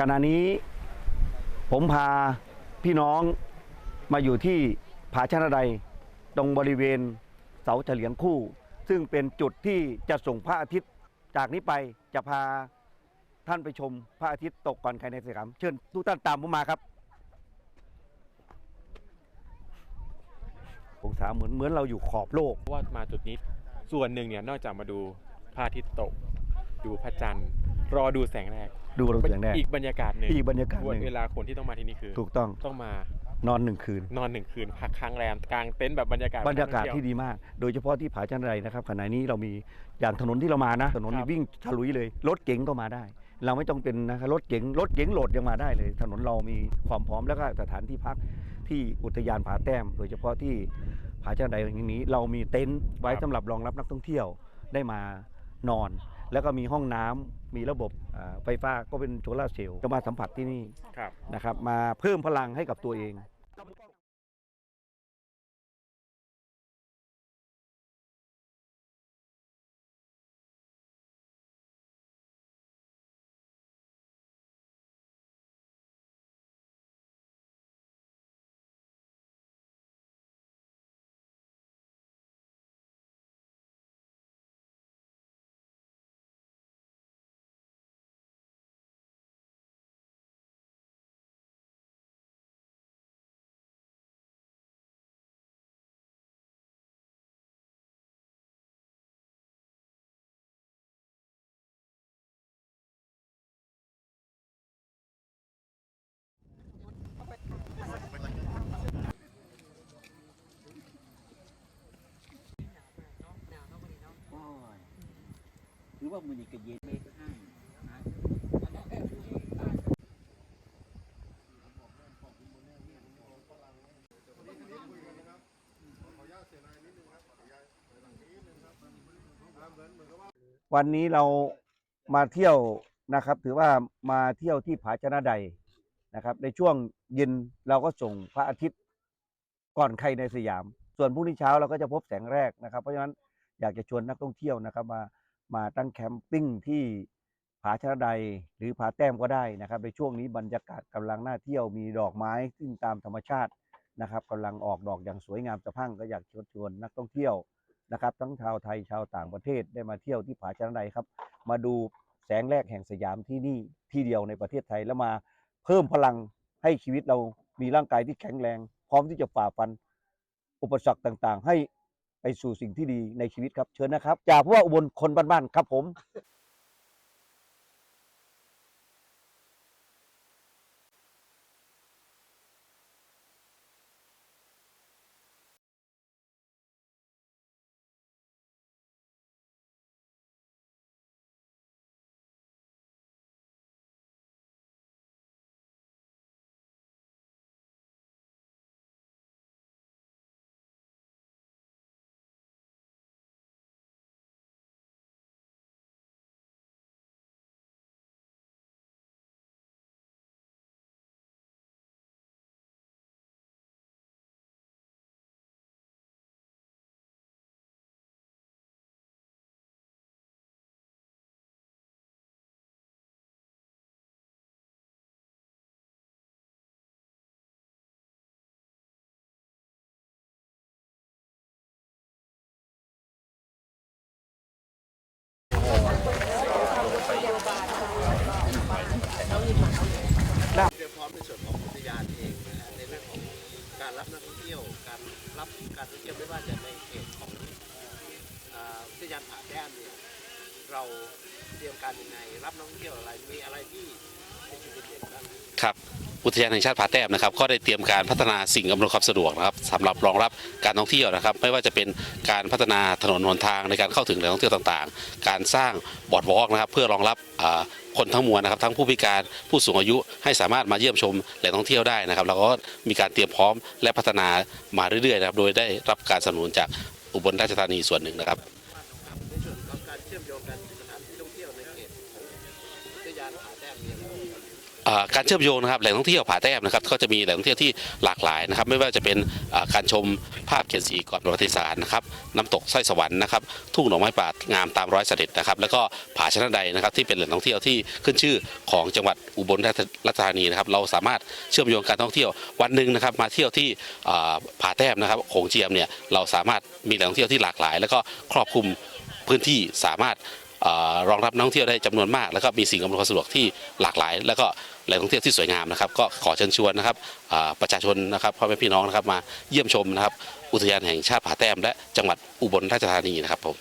ขณะนี้ผมพาพี่น้องมาอยู่ที่ผาชนะใดตรงบริเวณเสาเฉลียงคู่ ซึ่งเป็นจุดที่จะส่งพระอาทิตย์ จากนี้ไปจะพาท่านไปชมพระอาทิตย์ตกก่อนใครในสยามเชิญทุกท่านตามผมมาครับองศาเหมือนเหมือนเราอยู่ขอบโลกว่ามาจุดนี้ส่วนหนึ่งเนี่ยนอกจากมาดูพระอาทิตย์ตก ดูพระจันทร์ รอดูแสงแรก ดูเราเสียงแรกอีกบรรยากาศหนึ่งอีกบรรยากาศหนึ่งเวลาคนที่ต้องมาที่นี่คือ ถูกต้องต้องมานอนหนึ่งคืน นอนหนึ่งคืนพักค้างแรมกลางเต็นท์แบบบรรยากาศบรรยากาศที่ดีดีมาก โดยเฉพาะที่ผาจันไรนะครับขณะนี้เรามีอย่างถนนที่เรามานะ ถนนครันี่บวิ่งทะลุยเลยรถเก๋งก็มาได้ เราไม่ต้องเป็นนะครับรถเก๋งรถเก๋งโหลดยังมาได้เลย ถนนเรามีความพร้อมแล้วก็สถานที่พักที่อุทยานผาแต้ม โดยเฉพาะที่ผาจันไรแห่งนี้ เรามีเต็นท์ไว้สำหรับรองรับนักท่องเที่ยวได้มานอน แล้วก็มีห้องน้ำ มีระบบอ่าไฟฟ้าก็เป็นโซลาร์เซลล์จะมาสัมผัสที่นี่ครับนะครับมาเพิ่มพลังให้กับตัวเอง รือว่ามือนี่ก็เย็นไม่ข้างวันนี้เรามาเที่ยวนะครับ ถือว่ามาเที่ยวที่ผาชนะใดนะครับ ในช่วงเย็นเราก็ส่งพระอาทิตย์ก่อนใครในสยาม ส่วนพรุ่งนี้เช้าเราก็จะพบแสงแรกนะครับ เพราะฉะนั้นอยากจะชวนนักท่องเที่ยวนะครับมา มาตั้งแคมปิ้งที่ผาชนะใดหรือผาแต้มก็ได้นะครับ ในช่วงนี้บรรยากาศกำลังน่าเที่ยวมีดอกไม้ซึ่งตามธรรมชาตินะครับกำลังออกดอกอย่างสวยงามสะพั่งก็อยากชิญชวนนักท่องเที่ยวนะครับ ทั้งชาวไทยชาวต่างประเทศได้มาเที่ยวที่ผาชนะใดครับ มาดูแสงแรกแห่งสยามที่นี่ที่เดียวในประเทศไทยแล้วมาเพิ่มพลังให้ชีวิตเรามีร่างกายที่แข็งแรง พร้อมที่จะฝ่าฟัน อุปสรรคต่างๆ ให้ ไปสู่สิ่งที่ดีในชีวิตครับเชิญนะครับ จากผู้ว่าอุบลคนบ้านๆครับผม การรับนักท่องเที่ยว การรับการท่องเที่ยวไม่ว่าจะในเขตของอุทยานผาแต้มเนี่ยเราเตรียมการยังไงรับนักท่องเที่ยวอะไรมีอะไรที่เป็นจุดเด่นบ้างครับอุทยานแห่งชาติผาแต้มนะครับก็ได้เตรียมการพัฒนาสิ่งอำนวยความสะดวกนะครับสำหรับรองรับการท่องเที่ยวนะครับ ไม่ว่าจะเป็นการพัฒนาถนนหนทางในการเข้าถึงแหล่งท่องเที่ยวต่างๆ การสร้างบอร์ดวอล์กนะครับเพื่อรองรับอ่า คนทั้งมวลนะครับทั้งผู้พิการผู้สูงอายุให้สามารถมาเยี่ยมชมแหล่งท่องเที่ยวได้นะครับแล้วก็มีการเตรียมพร้อมและพัฒนามาเรื่อยๆนะครับโดยได้รับการสนับสนุนจากอุบลราชธานีส่วนหนึ่งนะครับ การเชื่อมโยงนะครับแหล่งท่องเที่ยวผาแต้มนะครับก็จะมีแหล่งท่องเที่ยวที่หลากหลายนะครับ ไม่ว่าจะเป็นการชมภาพเขียนสีก่อนประวัติศาสตร์นะครับน้ำตกสร้อยสวรรค์นะครับทุ่งดอกไม้ป่างามตามร้อยเสด็จนะครับ แล้วก็ผาชนะใดนะครับที่เป็นแหล่งท่องเที่ยวที่ขึ้นชื่อของจังหวัดอุบลราชธานีนะครับเราสามารถเชื่อมโยงการท่องเที่ยววันหนึ่งนะครับมาเที่ยวที่ผาแต้มนะครับโขงเจียมเนี่ยเราสามารถมีแหล่งท่องเที่ยวที่หลากหลาย แล้วก็ครอบคลุมพื้นที่สามารถ รองรับนักท่องเที่ยวได้จำนวนมาก แล้วก็มีสิ่งอำนวยความสะดวกที่หลากหลาย แล้วก็แหล่งท่องเที่ยวที่สวยงามนะครับ ก็ขอเชิญชวนนะครับประชาชนนะครับพ่อแม่พี่น้องนะครับมาเยี่ยมชมนะครับ อุทยานแห่งชาติผาแต้มและจังหวัดอุบลราชธานีนะครับผม